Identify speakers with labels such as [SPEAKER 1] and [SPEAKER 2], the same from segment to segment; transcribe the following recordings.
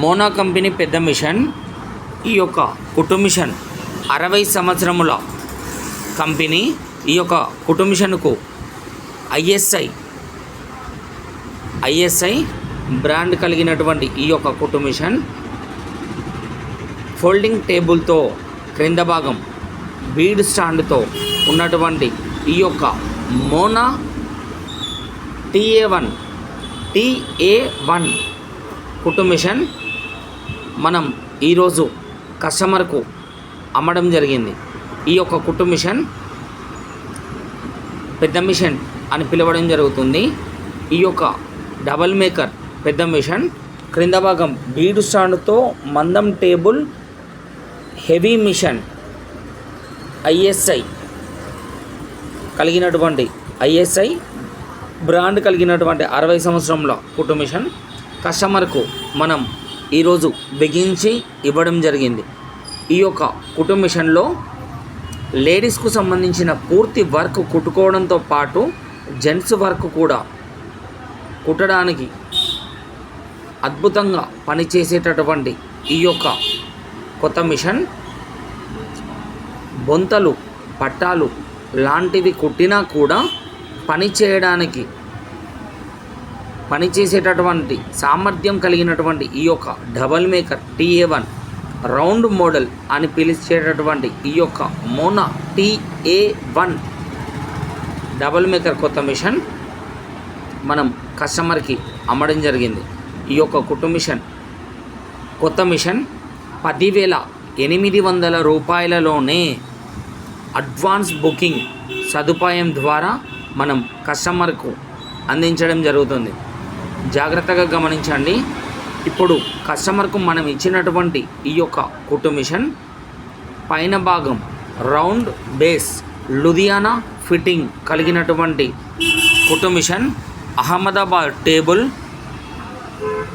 [SPEAKER 1] Mona company పెద్ద machine ఈ యొక్క కుట్టు మిషన్ అరవై సంవత్సరముల కంపెనీ ఈ యొక్క కుట్టు మిషన్కు ఐఎస్ఐ ఐఎస్ఐ బ్రాండ్ కలిగినటువంటి ఈ యొక్క కుట్టు మిషన్ ఫోల్డింగ్ టేబుల్తో క్రింద భాగం బీడ్ స్టాండ్తో ఉన్నటువంటి ఈ యొక్క Mona TA one TA one కుట్టు మిషన్ మనం ఈరోజు కస్టమర్కు అమ్మడం జరిగింది. ఈ యొక్క కుట్టు మిషన్ పెద్ద మిషన్ అని పిలవడం జరుగుతుంది. ఈ యొక్క డబల్ మేకర్ పెద్ద మిషన్ క్రింద భాగం బీడు స్టాండ్తో మందం టేబుల్ హెవీ మిషన్ ఐఎస్ఐ కలిగినటువంటి ఐఎస్ఐ బ్రాండ్ కలిగినటువంటి అరవై సంవత్సరంలో కుట్టు మిషన్ కస్టమర్కు మనం ఈరోజు బిగించి ఇవ్వడం జరిగింది. ఈ యొక్క కుటుంబ మిషన్లో లేడీస్కు సంబంధించిన పూర్తి వర్క్ కుట్టుకోవడంతో పాటు జెంట్స్ వర్క్ కూడా కుట్టడానికి అద్భుతంగా పనిచేసేటటువంటి ఈ యొక్క కొత్త మిషన్ బొంతలు పట్టాలు లాంటివి కుట్టినా కూడా పని చేయడానికి పనిచేసేటటువంటి సామర్థ్యం కలిగినటువంటి ఈ యొక్క double maker TA one round model అని పిలిచేటటువంటి ఈ యొక్క Mona TA one double maker కొత్త మిషన్ మనం కస్టమర్కి అమ్మడం జరిగింది. ఈ యొక్క కుట్టు మిషన్ కొత్త మిషన్ పదివేల ఎనిమిది వందల రూపాయలలోనే అడ్వాన్స్ బుకింగ్ సదుపాయం ద్వారా మనం కస్టమర్కు అందించడం జరుగుతుంది. జాగ్రత్తగా గమనించండి. ఇప్పుడు కస్టమర్కు మనం ఇచ్చినటువంటి ఈ యొక్క కుట్టు మిషన్ పైన భాగం రౌండ్ బేస్ లుధియానా ఫిట్టింగ్ కలిగినటువంటి కుట్టు మిషన్ అహ్మదాబాద్ టేబుల్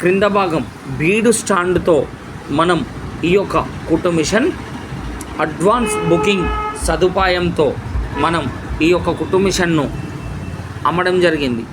[SPEAKER 1] క్రింద భాగం బీడు స్టాండ్తో మనం ఈ యొక్క కుట్టు మిషన్ అడ్వాన్స్ బుకింగ్ సదుపాయంతో మనం ఈ యొక్క కుట్టు మిషన్ను అమ్మడం జరిగింది.